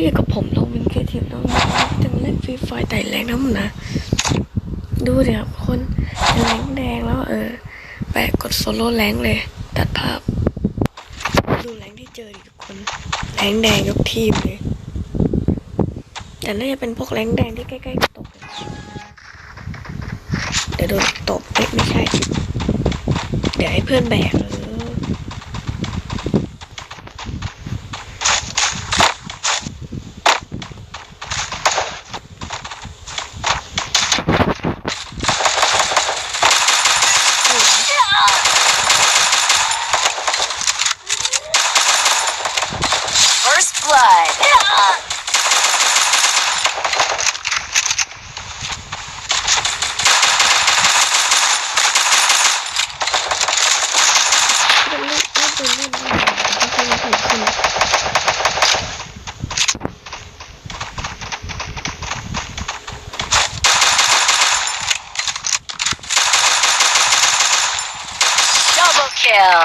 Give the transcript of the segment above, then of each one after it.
ก็อยู่กับผมเราวินเคทีฟน้องจะมาเล่นฟรีไฟไต่แรงน้ำนะ ดูเดี๋ยวคนแรงแดงแล้วเออ แปะกดโซโล่แรงเลย ตัดภาพ ดูแรงที่เจอดิทุกคน แรงแดงยกทีมเลย แต่น่าจะเป็นพวกแรงแดงที่ใกล้ๆตกเลยเดี๋ยวโดนตบเอ๊ะไม่ใช่ เดี๋ยวให้เพื่อนแบกเลย First blood. เป็นเล่นเล่นเป็นเล่นไม่ได้ไม่ใช่ไม่ใช่ขึ้น Double kill.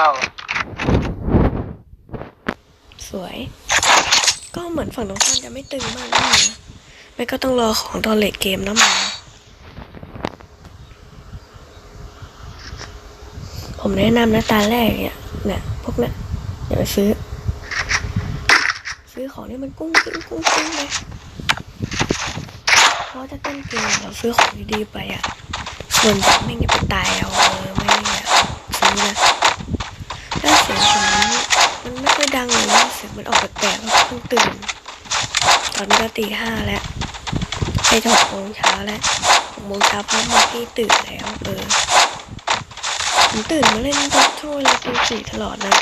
สวย ก็เหมือนฝั่งตรงข้ามจะไม่ตึงมากนะไม่ก็ต้องรอของตอนเลทเกมนะมาผมแนะนำนะตาแรกเนี่ยเนี่ยพวกเนี้ยอย่าไปซื้อ ซื้อของที่มันกุ้งกิ้งกุ้งกิ้งเลยเพราะถ้าต้นเกมเราซื้อของดีๆไปอะส่วนใหญ่ไม่งจะไปตายเอาเออไม่ อยากซื้อนะถ้าเสียงผมมันไม่ค่อยดังเลยเสียงมันออกแปลกๆเพิ่งตื่น ตอนนี้ก็ตีห้าแล้วใกล้จะหกโมงเช้าแล้วหกโมงเช้าพ่อมาพี่ตื่นแล้วเออผมตื่นมาเล่นตอนช่วงเวลาตีสี่ตลอดนะ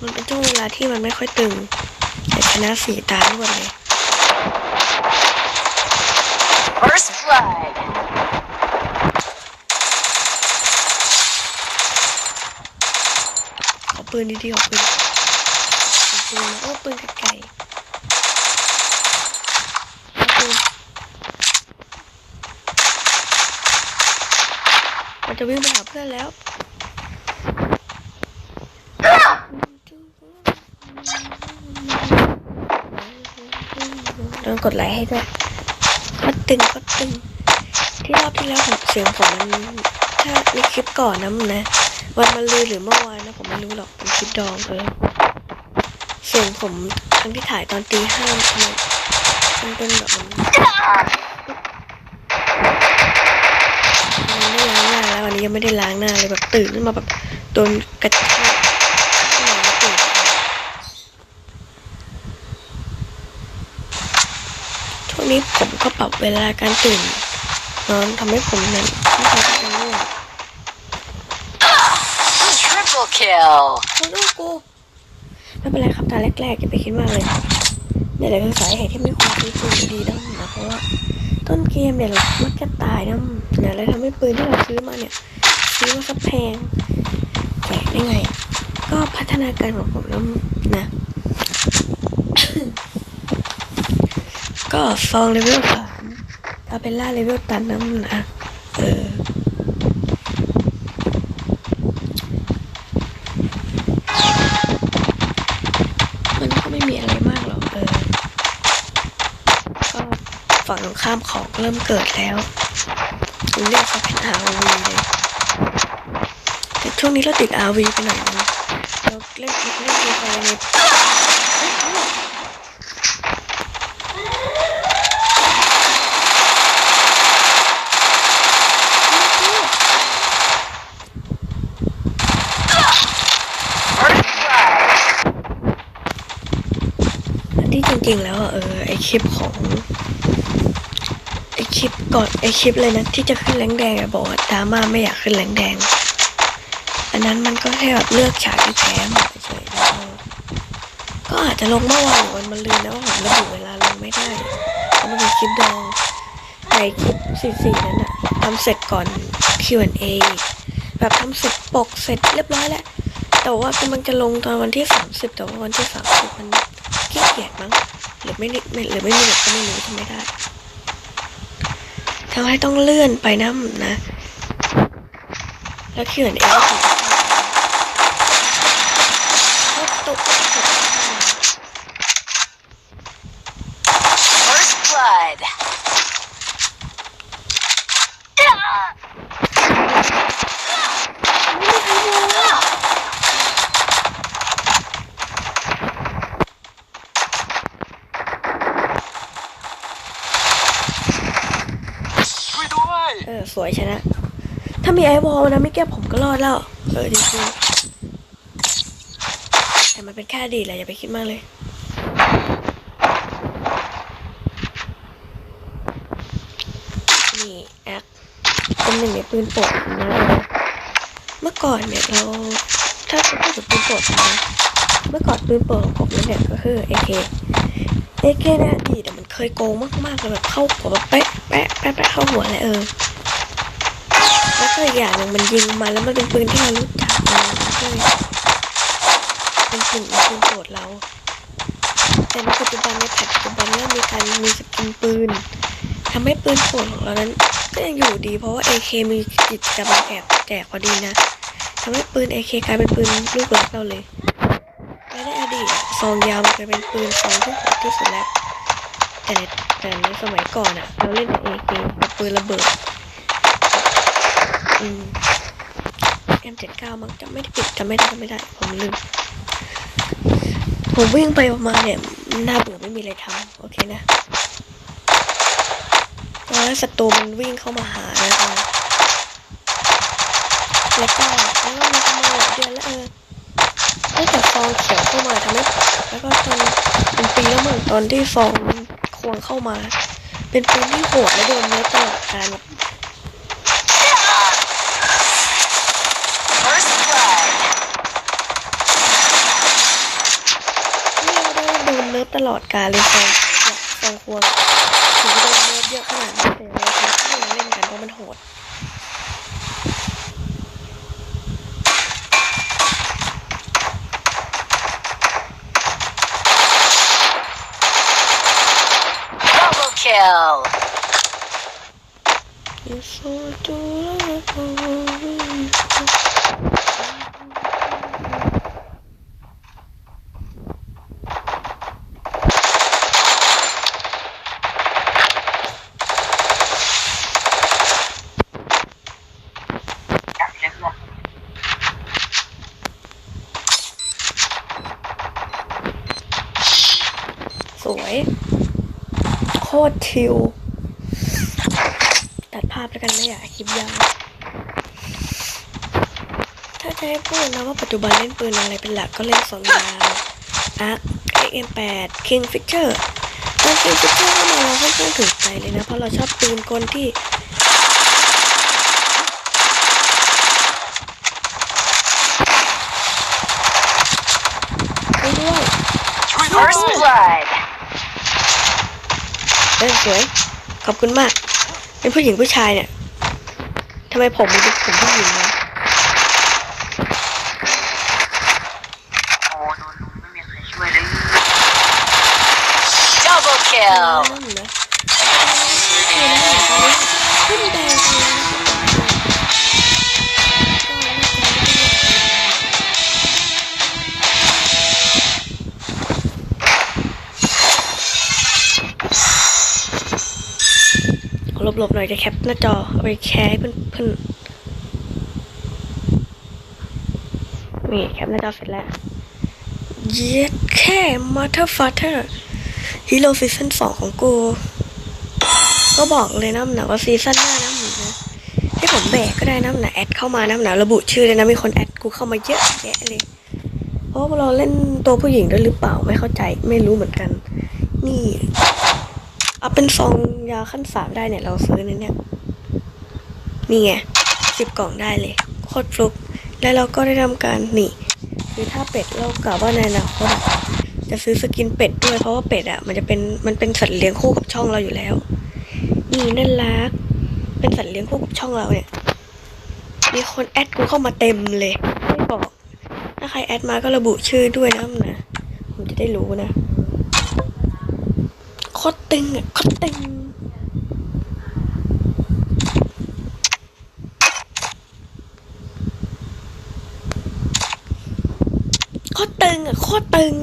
มันเป็นช่วงเวลาที่มันไม่ค่อยตึงแต่ชนะสีตาทุกวันเลย First blood. ขอ ปืนดีๆของปืนปืนนะโอ้ปืนไกลๆปืนมันจะวิ่งไปหาเพื่อนแล้วต้องกดไลค์ให้ด้วยก็ตึงก็ตึง ที่รอบที่แล้วผมเสียงผมมันถ้าในคลิปก่อนนะมันนะ วันมันลือหรือเมื่อวานนะผมไม่รู้หรอก คลิปดองเออเสียงผมครั้งที่ถ่ายตอนตีห้ามันเป็นแบบมันมันไม่ล้างหน้าแล้ววันนี้ยังไม่ได้ล้างหน้าเลยแบบตื่นขึ้นมาแบบโดนกระชากขึ้นมาแล้วตื่นช่วงนี้ผมก็ปรับเวลาการตื่นนอนทำให้ผมนั้นไม่ค่อยจะง่วง Triple kill. โอ้ลูกกูไม่เป็นไรครับตาแรกๆอย่าไปคิดมากเลยเนี่ยแหละคือสาเหตุที่ไม่ควรซื้อปืนดีๆนะนะเพราะว่าต้นเกมเนี่ยเรามักจะตายนะนะแล้วทำให้ปืนที่เราซื้อมาเนี่ยซื้อมาสักแพงแจกได้ไง ก็พัฒนาการของผมแล้วนะก็ซองเลเวลสามคาเปล่าเลเวลตันน้ำนะเออ มันก็ ไม่มีอะไรมากหรอกเออก็ฝั่งตรงข้ามของเริ่มเกิดแล้วเรียกเขาเป็นอาวีเลยแต่ช่วงนี้เราติดอาวีไปหน่อยนึงเราเล่นเล่นเกมอะไรในเอ้ยเอ้าอันที่จ ริง ๆ แล้วเออไอคลิปของไอคลิปก่อนไอคลิปเลยนะที่จะขึ้นแรงแดงอะบอกว่าดราม่าไม่อยากขึ้นแรงแดง อันนั้นมันก็แค่แบบเลือกฉากที่แพ้มาเฉยๆก็อาจจะลงเมื่อวานหรือวันมะรืนนะว่าผมระบุเวลาลงไม่ได้เพราะมันเป็นคลิปดองในคลิปสี่ๆนั้นอะทำเสร็จก่อน Q&A แบบทำเสร็จปกเสร็จเรียบร้อยแล้ว แต่ว่ามันจะลงตอนวันที่สามสิบแต่ว่าวันที่สามสิบมันขี้เกียจมั้งหรือไม่หรือไม่มีเน็ตก็ไม่รู้ทำไม่ได้ทำให้ต้องเลื่อนไปนะนะ แล้วเขียนเองก็ถูกตกเออ สวยชนะ ถ้ามีไอวอลนะไม่แก้ผมก็รอดแล้ว เออจริงๆแต่มันเป็นแค่ดีแหละอย่าไปคิดมากเลยนี่แอคเป็นหนึ่งในปืนโปรดนะเมื่อก่อนเนี่ยเราถ้าพูดถึงปืนโปรดนะเมื่อก่อนปืนโปรดของผมเนี่ยก็คือ AK AK ในอดีแตอะมันเคยโกงมากๆเลยแบบเข้าหัวแบบเป๊ะแปะแปะแปะเข้าหัวเลยเออ แล้วก็อีกอย่างหนึ่งมันยิงมาแล้วมันเป็นปืนที่เรารู้จักมันก็เลยเป็นปืนปืนโปรดเรา แต่ในปัจจุบันในแพทปัจจุบันเริ่มมีการมีสกินปืนทำให้ปืนโปรดของเรานั้นก็ยังอยู่ดี เพราะว่า AK มีกิจกรรมแอบแจกพอดีนะทำให้ปืน AK กลายเป็นปืนลูกหลักเราเลยและในอดีตซองยาวมันเคยเป็นปืนซองที่โหดที่สุดแล้วแต่ในแต่ในสมัยก่อนอะเราเล่นแต่ AK กับปืนระเบิด อืม M79 มั้งจำไม่ได้ปิดจำไม่ได้จำไม่ได้ ผมลืม ผมวิ่งไปประมาณเนี่ยน่าเบื่อไม่มีอะไรทำโอเคนะตอนแรกศัตรูมันวิ่งเข้ามาหานะคะแล้วก็แล้วก็มันก็มาหลายเดือนแล้วเออตั้แต่ฟองเขียวเข้ามาทำให้แล้วก็ตอนเป็นปีแล้วมั้งตอนที่ฟองควงเข้ามา เป็นปืนที่โหดและโดนเนื้อตลอดการแบบ First blood. เรียกได้ว่า โดนเนิร์ฟตลอดกาลเลยฟองเนี่ยฟองควงถึงจะโดนเนิร์ฟเยอะขนาดนี้แต่เราก็ยังเล่นกันเพราะมันโหด Double kill. You so do สวย โคตรชิลตัดภาพแล้วกันไม่อยากคลิปยาวถ้าจะให้พูดนะว่าปัจจุบันเล่นปืนอะไรเป็นหลักก็เล่นสองยาวอาร์ XM8 King Fisher ตอน King Fisher เข้ามาเราค่อนข้างถึงใจเลยนะ เพราะเราชอบปืนกลที่ด้วย First blood. เออสวย ขอบคุณมาก เป็นผู้หญิงผู้ชายเนี่ยทำไมผมเป็นผมผู้หญิง หลบๆหน่อยจะแคปหน้าจอเอาไปแชร์ให้เพื่อนๆนี่แคปหน้าจอเสร็จแล้วเย็ดแค่มาเธอร์ฟาเธอร์ฮีโร่ซีซั่นสองของกู ก็บอกเลยนะหนาว่าซีซั่นหน้านะหนูนะให้ผมแบกก็ได้นะหนาแอดเข้ามานะหนาระบุชื่อเลยนะมีคนแอดกูเข้ามาเยอะแยะเลย เพราะว่าเราเล่นตัวผู้หญิงด้วยหรือเปล่าไม่เข้าใจไม่รู้เหมือนกัน นี่ เอาเป็นซองยาขั้นสามได้เนี่ย เราซื้อในเนี่ย นี่ไงสิบกล่องได้เลยโคตรฟลุก แล้วเราก็ได้ทำการนี่คือถ้าเป็ดเรากล่าวว่าในอนาคตจะซื้อสกินเป็ดด้วยเพราะว่าเป็ดอะ มันจะเป็นมันเป็นสัตว์เลี้ยงคู่กับช่องเราอยู่แล้ว นี่น่ารัก เป็นสัตว์เลี้ยงคู่กับช่องเราเนี่ย มีคนแอดกูเข้ามาเต็มเลยไม่บอก ถ้าใครแอดมาก็ระบุชื่อด้วยนะนะผมจะได้รู้นะ ตรตึงอะโคตรตึงโคตรตึงอะโคตรตึง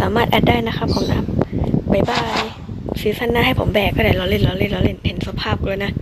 สามารถแอดได้นะครับผมนะบายบายซีซั่นหน้าให้ผมแบกก็ได้เราเล่นเราเล่นเราเล่นเห็นสภาพกูแล้วนะ